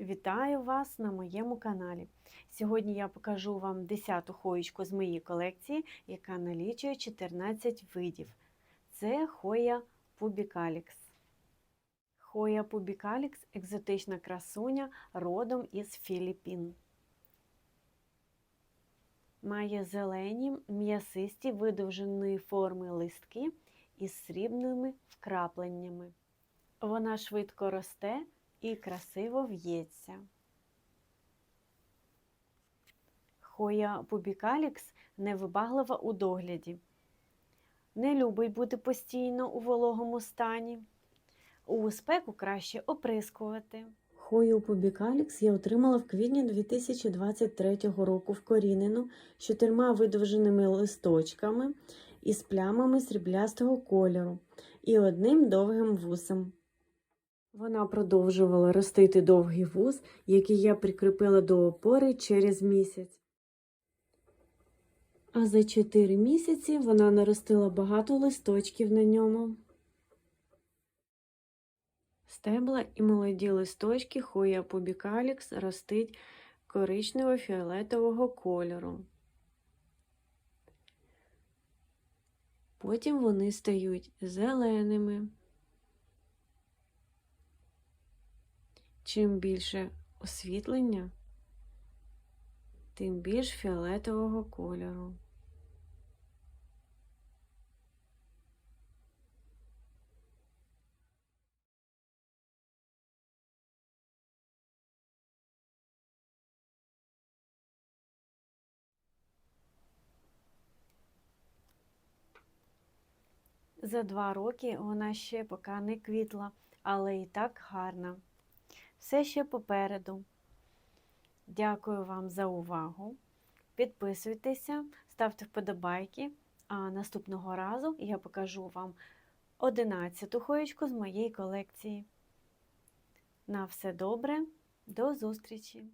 Вітаю вас на моєму каналі. Сьогодні я покажу вам 10-ту хоєчку з моєї колекції, яка налічує 14 видів. Це хоя пубікалікс. Хоя пубікалікс екзотична красуня родом із Філіппін. Має зелені м'ясисті видовженої форми листки із срібними вкрапленнями. Вона швидко росте і красиво в'ється. Хоя пубікалікс невибаглива у догляді. Не любить бути постійно у вологому стані. У спеку краще оприскувати. Хою пубікалікс я отримала в квітні 2023 року вкорінену з чотирма видовженими листочками із плямами сріблястого кольору і одним довгим вусом. Вона продовжувала ростити довгий вуз, який я прикріпила до опори через місяць. А за 4 місяці вона наростила багато листочків на ньому. Стебла і молоді листочки хоя пубікалікс ростить коричнево-фіолетового кольору. Потім вони стають зеленими. Чим більше освітлення, тим більш фіолетового кольору. За два роки вона ще поки не квітла, але і так гарна. Все ще попереду. Дякую вам за увагу. Підписуйтеся, ставте вподобайки, а наступного разу я покажу вам 11-ту хоєчку з моєї колекції. На все добре, до зустрічі!